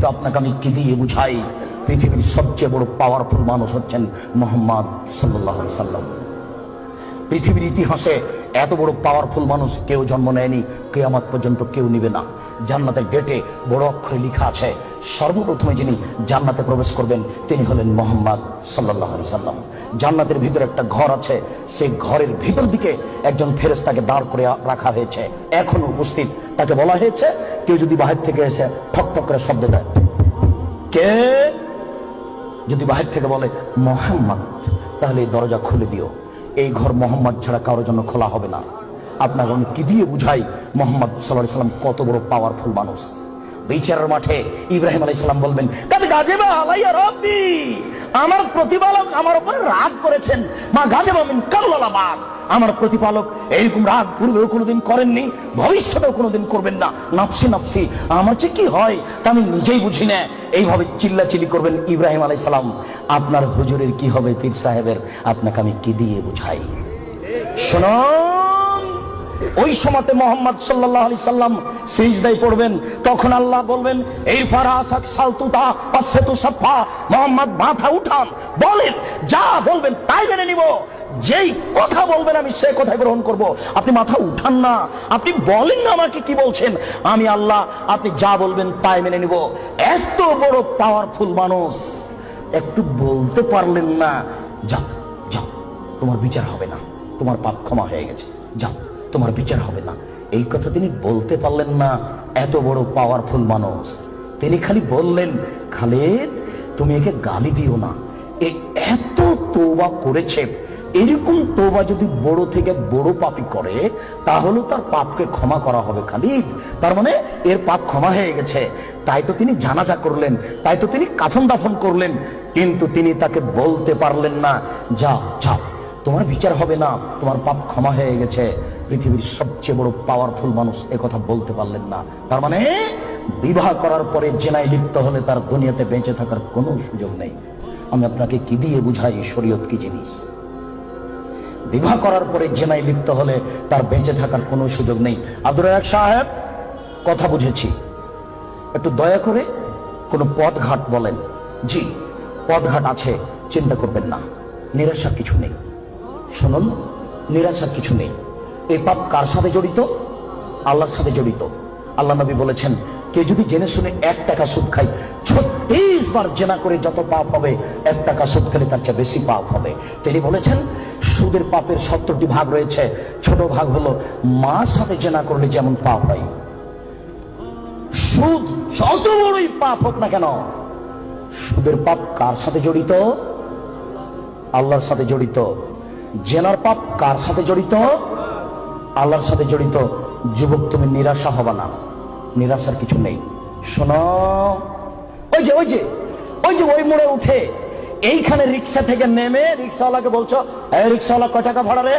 তো আপনাকে আমি কি দিয়ে বুঝাই? পৃথিবীর সবচেয়ে বড় পাওয়ারফুল মানুষ হচ্ছেন মোহাম্মদ সাল্লাহ সাল্লাম। পৃথিবীর ইতিহাসে এত বড় পাওয়ারফুল মানুষ কেউ জন্ম নেয়নি, কেয়ামত পর্যন্ত কেউ নিবে না। জান্নাতের ডেটে বড় অক্ষরে লেখা আছে, সর্বপ্রথমে যিনি জান্নাতে প্রবেশ করবেন, তিনি হলেন মোহাম্মদ সাল্লাহ সাল্লাম। জান্নাতের ভিতরে একটা ঘর আছে, সেই ঘরের ভিতর দিকে একজন ফেরেস্তাকে দাঁড় করে রাখা হয়েছে। এখনও উপস্থিত, তাকে বলা হয়েছে কেউ যদি বাহির থেকে এসে ঠক ঠক করে শব্দ দেয়। কে? যদি বাহির থেকে বলে, মোহাম্মদ, তাহলে এই দরজা খুলে দিও। এই ঘর মোহাম্মদ ছাড়া কারোর জন্য খোলা হবে না। আপনার আমি কি দিয়ে বুঝাই মোহাম্মদ সাল্লাহ সাল্লাম কত বড় পাওয়ারফুল মানুষ? বিচারের মাঠে ইব্রাহিম আলাই সাল্লাম বলবেন আমার প্রতিপালক আমার উপরে রাগ করেছেন, মা গাজেবা মিন কাল্লালাবাদ আমার প্রতিপালক এইরকম রাগ পূর্বেও কোনোদিন করেননি, ভবিষ্যতেও কোনোদিন করবেন না। নাফসি নাফসি, আমার যে কি হয় তা আমি নিজেই বুঝি না। এইভাবে চিল্লাচিল্লি করবেন ইব্রাহিম আলাই সালাম। আপনার হুজুরের কি হবে পীর সাহেবের? আপনাকে আমি কি দিয়ে বুঝাই? শুনুন, ওই সময়তে মোহাম্মদ সাল্লাহ আলি সাল্লাম সিজদাই পড়বেন, তখন আল্লাহ বলবেন, এই ফারাসাক সালতুতা সেতু সাফা। মোহাম্মদ মাথা উঠান, বলেন, যা বলবেন তাই মেনে নিব। যেই কথা বলবেন আমি সে কথা গ্রহণ করব। আপনি মাথা উঠান না। আপনি বলেন না আমাকে কি বলছেন। আমি আল্লাহ, আপনি যা বলবেন তাই মেনে নিব। এত বড় পাওয়ারফুল মানুষ। একটু বলতে পারলেন না। যাও যাও, তোমার বিচার হবে না। তোমার পাপ ক্ষমা হয়ে গেছে। যাও, তোমার বিচার হবে না। এই কথা তিনি বলতে পারলেন না। এত বড় পাওয়ারফুল মানুষ। তিনি খালি বললেন, খালেদ, তুমি একে গালি দিও না। এ এত তোবা করেছে। এরকম তোবা যদি বড় থেকে বড় পাপি করে, তাহলে তার পাপকে ক্ষমা করা হবে খালিদ। তার মানে এর পাপ ক্ষমা হয়ে গেছে। তাই তো তিনি জানাজা করলেন, তাই তো তিনি কাফন দাফন করলেন, কিন্তু তিনি তাকে বলতে পারলেন না যা যাও, তোমার বিচার হবে না, তোমার পাপ ক্ষমা হয়ে গেছে। পৃথিবীর সবচেয়ে বড় পাওয়ারফুল মানুষ কথা বলতে পারলেন না। তার মানে বিবাহ করার পরে জেনায় লিপ্ত হলে তার দুনিয়াতে বেঁচে থাকার কোনো সুযোগ নেই। আমি আপনাকে কি দিয়ে বুঝাই শরীয়ত কি জিনিস? বিবাহ করার পরে জেনায় লিপ্ত হলে তার বেঁচে থাকার কোনো সুযোগ নেই। আব্দুর রাজাক সাহেব, কথা বুঝেছি। একটু দয়া করে কোনো পথঘাট বলেন। জি, পথঘাট আছে, চিন্তা করবেন না। নিরাশা কিছু নেই। শুনুন, নিরাশা কিছু নেই। এই পাপ কার সাথে জড়িত? আল্লাহর সাথে জড়িত। আল্লাহ নবী বলেছেন, কে যদি জেনে শুনে এক টাকা সুদ খায়, ছত্রিশ বার জেনা করে যত পাপ হবে, এক টাকা সুদ খেলে তার চেয়ে বেশি পাপ হবে। তিনি বলেছেন সুদের পাপের সত্তরটি ভাগ রয়েছে। ছোট ভাগ হলো মার সাথে জেনা করলে যেমন পাপ হয়। সুদ যত বড়ই পাপ হোক না কেন, সুদের পাপ কার সাথে জড়িত? আল্লাহর সাথে জড়িত। জেনার পাপ কার সাথে জড়িত? আল্লাহর সাথে জড়িত। যুবক, তুমি নিরাশা হবা না। নিরাশার কিছু নেই। শোনো, ওই যে ওই যে ওই যে, ওই মোড়ে উঠে এইখানে রিক্সা থেকে নেমে রিক্সাওয়ালাকে বলছো রিক্সাওয়ালা কয় টাকা ভাড়া রে?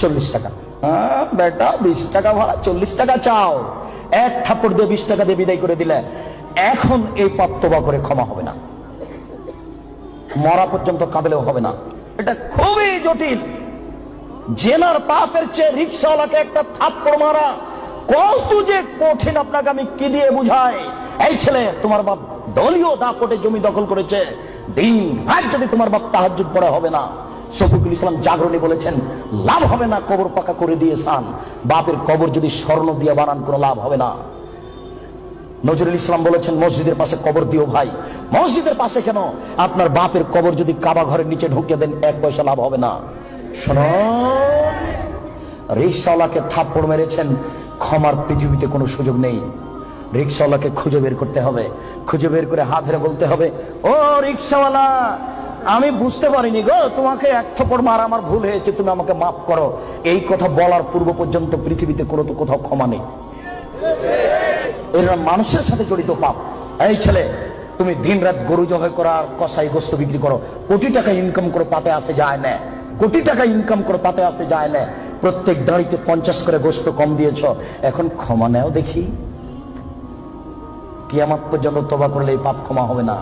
চল্লিশ টাকা। হ্যাঁ বেটা, বিশ টাকা ভাড়া, চল্লিশ টাকা চাও। এক থাপ্পড় দিয়ে বিশ টাকা দিয়ে বিদায় করে দিলে এখন এই পাপ তোবা করে ক্ষমা হবে না। মরা পর্যন্ত কাঁদলেও হবে না। এটা খুবই জটিল। জেনার পাপের চেয়ে রিক্সাওয়ালাকে একটা থাপ্পড় মারা কত যে কঠিন আপনাকে আমি কি দিয়ে বুঝাই? এই ছেলে, তোমার বাপ দলীয় দাপটে জমি দখল করেছে। দিন রাত যদি তোমার বাপ তাহাজুদ পড়া হবে না, শফিকুল ইসলাম জাগরণী বলেছেন, লাভ হবে না কবর পাকা করে দিয়ে সান বাপের কবর যদি স্বর্ণ দিয়ে বানান, কোনো লাভ হবে না। নজরুল ইসলাম বলেছেন, মসজিদের পাশে কবর দিও ভাই। মসজিদের পাশে কেন? আপনার বাপের কবর যদি কাবা ঘরের নিচে ঢুকে দেন, এক পয়সা লাভ হবে না। শোনো, রিক্সাওয়ালাকে থাপ্পড় মেরেছেন, ক্ষমার পৃথিবীতে কোনো সুযোগ নেই। রিক্সাওয়ালাকে খুঁজে বের করতে হবে। খুঁজে বের করে হাত ধরে বলতে হবে, ও রিক্সাওয়ালা, আমি বুঝতে পারিনি গো, তোমাকে এক থপ্পড় মারা আমার ভুল হয়েছে, তুমি আমাকে মাফ করো। এই কথা বলার পূর্ব পর্যন্ত পৃথিবীতে কোনো তো কোথাও ক্ষমা নেই। এরা মানুষের সাথে জড়িত পাপ। এই ছেলে, তুমি দিন রাত গরু জবাই করা আর কষাই গোস্ত বিক্রি করো। কোটি টাকা ইনকাম করো তাতে আসে যায় না। কোটি টাকা ইনকাম করো তাতে আসে যায় না। প্রত্যেক দাঁড়িতে পঞ্চাশ করে গোস্ত কম দিয়েছ, এখন ক্ষমা নেও দেখি। কিয়ামাত পর্যন্ত তোবা করলে এই পাপ ক্ষমা হবে না।